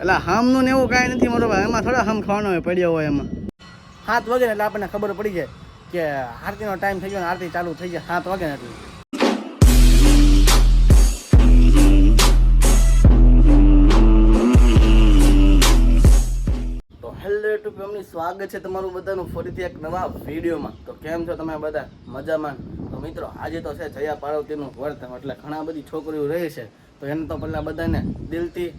એટલે હમનું ને એવું કાંઈ નથી મોટો ભાઈ. એમાં થોડા હમ ખાવાનો હોય, પડ્યો હોય એમાં. સાત વાગે એટલે આપણને ખબર પડી જાય કે આરતીનો ટાઈમ થઈ ગયો ને આરતી ચાલુ થઈ જાય સાત વાગે એટલે. યુટ્યુબ ફેમિલી, સ્વાગત છે તમારું બધાનું ફરીથી એક નવા વિડીયોમાં. તો કેમ છો તમે બધા? મજામાં? તો મિત્રો, આજે તો છે જયા પાર્વતીનું વર્તન, એટલે ઘણા બધી છોકરીઓ રહે છે. તો એને તો પહેલાં બધાને દિલથી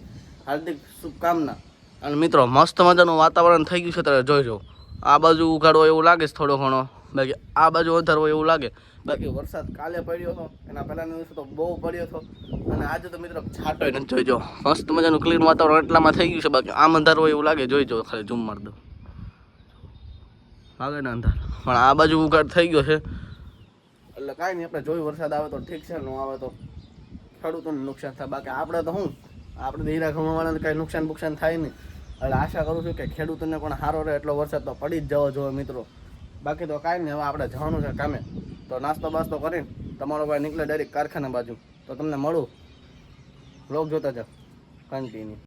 હાર્દિક શુભકામના. અને મિત્રો, મસ્ત મજાનું વાતાવરણ થઈ ગયું છે ત્યારે જોઈજો આ બાજુ ઉઘાડો એવું લાગે છે થોડો ઘણો. બાકી આ બાજુ વધારવો એવું લાગે. બાકી વરસાદ કાલે પડ્યો હતો, એના પહેલાંના દિવસે તો બહુ પડ્યો હતો. અને આજે તો મિત્રો છાંટોય નથી જોઈજો મસ્ત મજાનું ક્લીન વાતાવરણ એટલામાં થઈ ગયું છે, બાકી આમ અંધારવો એવું લાગે. જોઈજો ખાલી ઝૂમ માર દો લાગે ને અંધાર? પણ આ બાજુ ઉઘાડ થઈ ગયો છે. એટલે કાંઈ નહીં, આપણે જોયું વરસાદ આવે તો ઠીક છે, ન આવે તો ખેડૂતોને નુકસાન થાય. બાકી આપણે તો શું આપણે તો હીરા કંઈ નુકસાન બુકસાન થાય નહીં. એટલે આશા કરું છું કે ખેડૂતોને પણ સારો રહે એટલો વરસાદ તો પડી જ જવો જોઈએ મિત્રો. બાકી તો કાંઈ નહીં, હવે આપણે જવાનું છે કામે. તો નાસ્તો બાસ્તો કરીને તમારો ભાઈ નીકળે ડાયરેક્ટ કારખાના બાજુ. તો તમને મળું. લોક જોતા જાઓ. કન્ટિન્યુ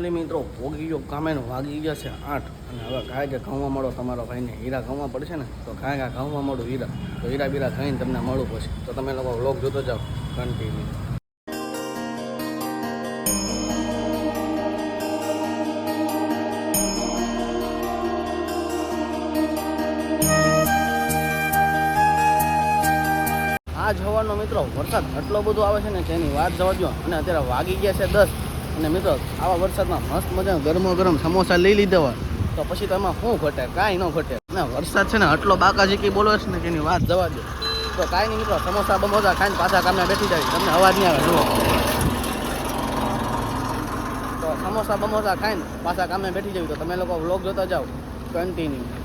ફાઇનલી મિત્રો, ભોગી ગયો કામે વાગી ગયા છે આઠ. અને હવે કાંઈ કે ઘઉંમાં મળો તમારો ભાઈને. હીરા ઘઉંમાં પડશે ને, તો કાંઈ કાંઈ ઘઉંમાં મળું હીરા. તો હીરા બીરા ખાઈને તમને મળું પછી. તો તમે લોકો વ્લોગ જોતો જાઓ. કન્ટિન્યુ આ જવાનો મિત્રો, વરસાદ એટલો બધો આવે છે ને એની વાત જવા દો અને અત્યારે વાગી ગયા છે દસ. અને મિત્રો, આવા વરસાદમાં મસ્ત મજાના ગરમો ગરમ સમોસા લઈ લીધા હોય, તો પછી તો એમાં શું ઘટે? કાંઈ ન ઘટે. અને વરસાદ છે ને, આટલો બાકાજીકી બોલો છે ને, એની વાત જવા દે. તો કાંઈ નહીં મિત્રો, સમોસા બમોસા ખાઈને પાછા કામે બેઠી જાય. તમને અવાજ નહીં આવે, જુઓ. તો સમોસા બમોસા ખાઈને પાછા કામે બેઠી જવી તો તમે લોકો વ્લોગ જોતા જાઓ. કન્ટિન્યુ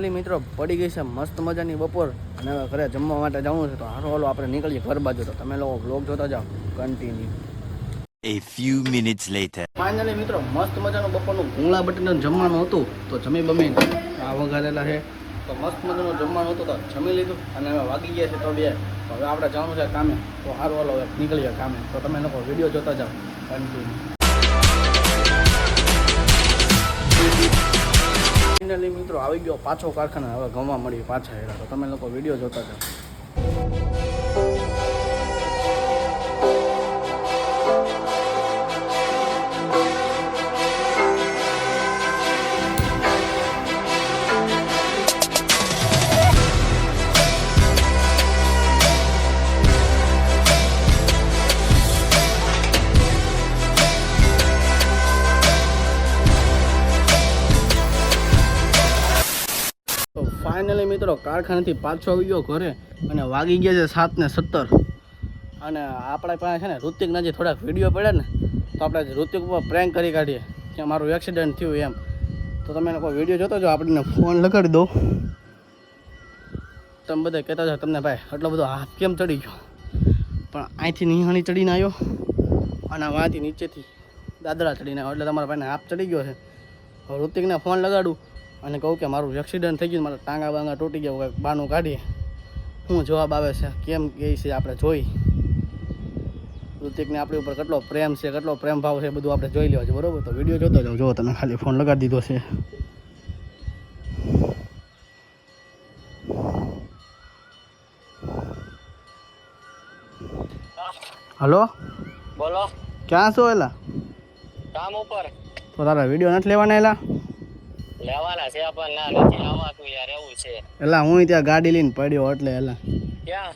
ફાઇનલી મિત્રો પડી ગઈ છે મસ્ત મજાની બપોર. અને હવે ઘરે જમવા માટે જવું છે તો હારો હાલો આપણે નીકળીએ ઘર બાજુ. તો તમે લોકો બ્લોગ જોતા જાઓ. Continue A few minutes later. Finally મિત્રો મસ્ત મજાનું બપોરનું ભૂંગળા બટેટાનું જમવાનું હતું તો જમી બમી. આ વઘારેલા છે. તો મસ્ત મજાનું જમવાનું હતું તો જમી લીધું. અને હવે વાગી ગયા છે તો બે. હવે આપણે જવાનું છે કામે. તો હારું હાલો હવે નીકળીએ કામે. તો તમે લોકો વીડિયો જોતા જાઓ. કન્ટિન્યુ ફાઇનલી મિત્રો, આવી ગયો પાછો કારખાના હવે ગમવા મળી પાછા હેરા તો તમે લોકો વીડિયો જોતા જાઓ. ફાઇનલી મિત્રો, કારખાનેથી પાછો આવી ગયો ઘરે અને વાગી ગયા છે સાત ને સત્તર. અને આપણા પાસે છે ને ઋતિકના જે થોડાક વીડિયો પડે ને, તો આપણે ઋતિક ઉપર પ્રેન્ક કરી કાઢીએ કે મારું એક્સિડન્ટ થયું એમ. તો તમે લોકો વીડિયો જોતો જો આપણને ફોન લગાડી દો તમે બધા કહેતા છો તમને ભાઈ, આટલો બધો હાથ કેમ ચડી ગયો? પણ અહીંથી નિહાણી ચડીને આવ્યો અને વાંથી નીચેથી દાદરા ચડીને આવ્યો. એટલે તમારા ભાઈને હાથ ચડી ગયો છે. ઋતિકને ફોન લગાડું. અને કહું કે મારું એક્સિડન્ટ થઈ ગયું મારા ટાંગા બાંગા તૂટી ગયા કંઈક બાનું કાઢીએ શું જવાબ આવે છે? કેમ કહે છે આપણે જોઈ. ઋતિકને આપણી ઉપર કેટલો પ્રેમ છે કેટલો પ્રેમ ભાવ છે બધું આપણે જોઈ લેવા છે બરાબર? તો વીડિયો જોતો જાઓ જો તમે ખાલી ફોન લગાડી દીધો છે. હલો? બોલો. ક્યાં છો એલા? કામ ઉપર. તો તારા વીડિયો નથી લેવાના એલા? લેવાના છે પણ ના નથી આવવાતું યાર એવું છે. એલા હું ત્યાં ગાડી લઈને પડ્યો એટલે એલા. ક્યાં?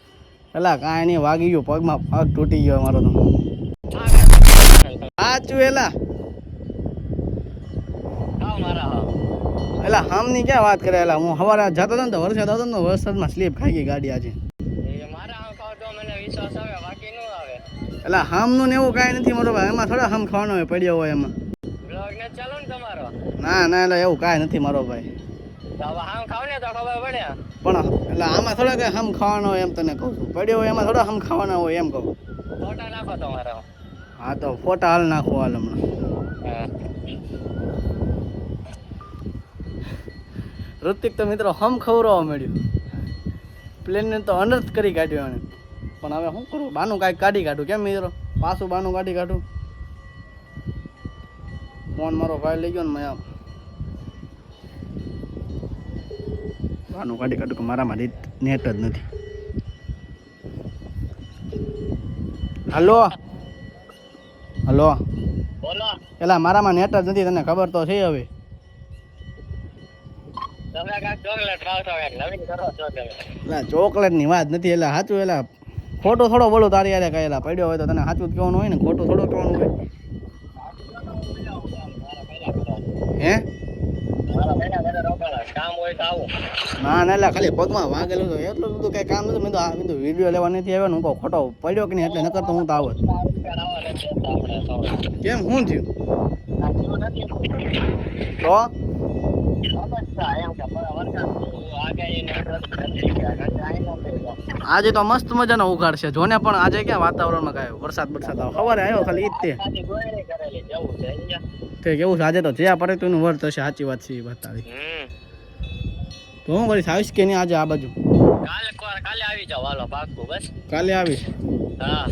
એલા કાંઈ નહીં વાગી ગયો પગમાં પગ તૂટી ગયો મારો તો. સાચું એલા. એલા હામની ક્યાં વાત કરે એલા? હું સવારે જતો હતો ને તો વરસાદ આવતો ને વરસાદમાં સ્લીપ ખાઈ ગઈ ગાડી આજે. એલા હામનું ને એવું કાંઈ નથી મારો ભાઈ. એમાં થોડા હામ ખાવાનો હોય પડ્યો હોય એમાં. ચાલો ને ના એટલે એવું કાંઈ નથી મારો ભાઈ. પણ એટલે આમાં થોડા કે હમ ખાવાનો હોય એમ તને કહું છું. પડ્યો હોય એમાં થોડા હમ ખાવાના હોય એમ કહું. ફોટા નાખો તમારે. હા તો ફોટા હાલ નાખો હાલ હમણાં. ઋતિક તો મિત્રો હમ ખવડાવવા મળ્યું પ્લેનને તો અનર્થ કરી કાઢ્યો એને પણ હવે શું કરું? બાનું કાંઈક કાઢી કાઢું. કેમ મિત્રો? પાછું બાનું કાઢી કાઢું? ફોન મારો ભાઈ લઈ ગયો ને મેં આમ બાનું કાઢી કાઢું કે મારામાં નેટ જ નથી. હલો? હલો? એલા મારામાં નેટ જ નથી તને ખબર તો છે હવે. ચોકલેટ ચોકલેટની વાત નથી એટલે સાચું એટલે ખોટું થોડો બોલો તારી યારે કહેલા પડ્યો હોય તો તને સાચું જ કહેવાનું હોય ને ખોટું થોડું કહેવાનું હોય. હે? કામ હોય તો આવો. ના ના એટલે ખાલી પગમાં વાગેલું તો એટલું બધું કઈ કામ નતું મેં તો આ તો વીડિયો લેવા નથી આવ્યો હું કહું ખોટો પડ્યો કે નહીં? એટલે નકર તો હું તો આવત. કેમ? શું થયું? તો. આજે તો મસ્ત મજાનો ઉઘાડ છે. જોને પણ આજે ક્યાં વાતાવરણમાં કાંઈ વરસાદ વરસાદ આવે. સવારે આવ્યો ખાલી ઈજ તે. કેવું છે? આજે તો જ્યાં પડે તું વર્ત હશે સાચી વાત છે એ વાત તારી. તો હું કરીશ આવીશ કે નહીં આજે આ બાજુ? કાલે કાલે આવી જાવ હાલો પાક્કું બસ. કાલે આવીશ હા.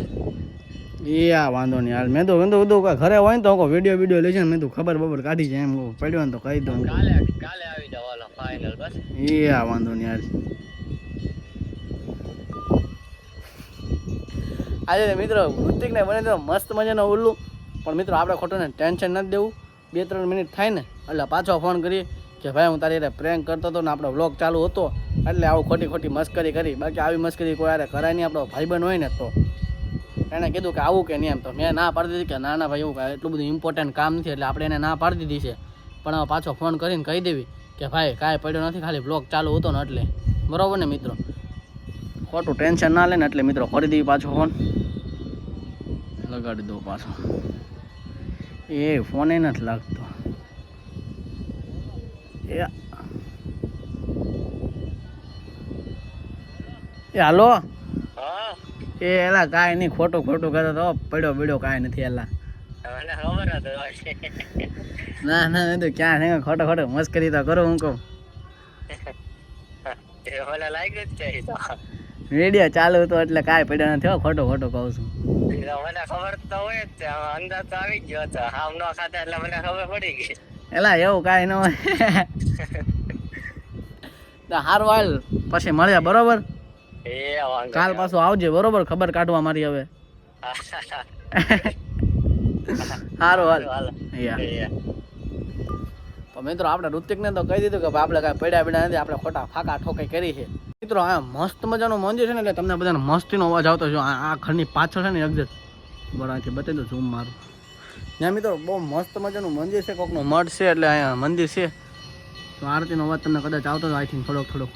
એ આ વાંધો નહીં હાલ. મેં તો મેં તો કે ઘરે હોય ને તો કહો વીડિયો વીડિયો ને મેં તો ખબર બબર કાઢી છે એમ કહું પડ્યો ને તો કહી દઉં. કાલે કાલે આવી જાવ હાલો ફાઇનલ બસ. એ આ વાંધો નહીં હાલ. આજે મિત્રો ઋતિકને બને તો મસ્ત મજાનો ઉલ્લું. પણ મિત્રો આપણે ખોટું ને ટેન્શન નથી દેવું. બે ત્રણ મિનિટ થાય ને એટલે પાછો ફોન કરીએ. કે ભાઈ હું તારી પ્રેન્ક કરતો હતો ને આપણો વ્લોગ ચાલુ હતો, એટલે આવું ખોટી ખોટી મસ્કરી કરી. બાકી આવી મસ્કરી કોઈ હારે કરાય નહીં, આપણો ભાઈબંધ હોય ને તો. એણે કીધું કે આવું કે નહીં એમ તો. મેં ના પાડી દીધી કે ના ના ભાઈ, એવું એટલું બધું ઇમ્પોર્ટન્ટ કામ નથી, એટલે આપણે એને ના પાડી દીધી છે. પણ હવે પાછો ફોન કરીને કહી દેવી કે ભાઈ, કાંઈ પડ્યો નથી, ખાલી બ્લોગ ચાલુ હતો ને એટલે. બરાબર ને મિત્રો? ખોટું ટેન્શન ના લે ને એટલે મિત્રો કરી દેવી પાછો ફોન લગાડી દો પાછો. એ ફોને નથી લાગતો. એ એ હાલો. હા. એ એલા કાંઈ નહીં ખોટું ખોટું કરતો તો પડ્યો પડ્યો કાંઈ નથી એલા. ના ના એ તો ક્યાં નહીં ખોટો ખોટો મસ્કરી તો કરું હું કહું. વીડિયો ચાલુ હતો એટલે કાંઈ પડ્યો નથી હો ખોટો ખોટો કહું છું. મને ખબર તો હોય અંદાજ તો આવી ગયો હતો. આમ ન ખાતા એટલે મને ખબર પડી ગઈ. એલા એવું કાંઈ ન હોય. તો હારું હાલ. પછી મળ્યા બરોબર? એ કાલ પાછું આવજે બરોબર? ખબર કાઢવા મારી હવે. સારું હાલ. તો મિત્રો આપણે ઋતિકને તો કહી દીધું કે આપણે કાંઈ પડ્યા પડ્યા નથી આપણે ખોટા ફાકા ઠોકાઈ કરી છે. મિત્રો આ મસ્ત મજાનું મંદિર છે ને એટલે તમને બધાને મસ્તીનો અવાજ આવતો છે. આ આ ઘરની પાછળ છે ને એક્ઝેક્ટ બરાબર બતાવી દો ઝૂમ મારું. ત્યાં મિત્રો, બહુ મસ્ત મજાનું મંદિર છે, કોકનું મઠ છે, એટલે અહીંયા મંદિર છે. તો આરતીનો અવાજ તમને કદાચ આવતો હોય આઈ થિંક થોડોક થોડોક.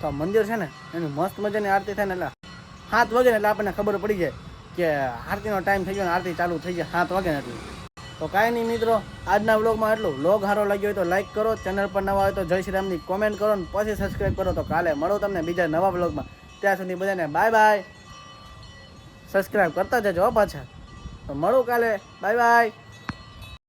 તો આ મંદિર છે ને, એની મસ્ત મજાની આરતી થાય ને, એટલે સાત વાગે ને એટલે આપણને ખબર પડી જાય કે આરતીનો ટાઈમ થઈ ગયો ને, આરતી ચાલુ થઈ જાય સાત વાગે ને એટલે. તો કાંઈ નહીં મિત્રો, આજના વ્લોગમાં એટલું વ્લોગ સારો લાગ્યો હોય તો લાઈક કરો, ચેનલ પર નવા હોય તો જય શ્રી રામની કોમેન્ટ કરો ને પછી સબસ્ક્રાઈબ કરો. તો કાલે મળો તમને બીજા નવા વ્લોગમાં. ત્યાં સુધી બધાને બાય બાય સબસ્ક્રાઈબ કરતા જજો પાછા. મળું કાલે. Bye bye.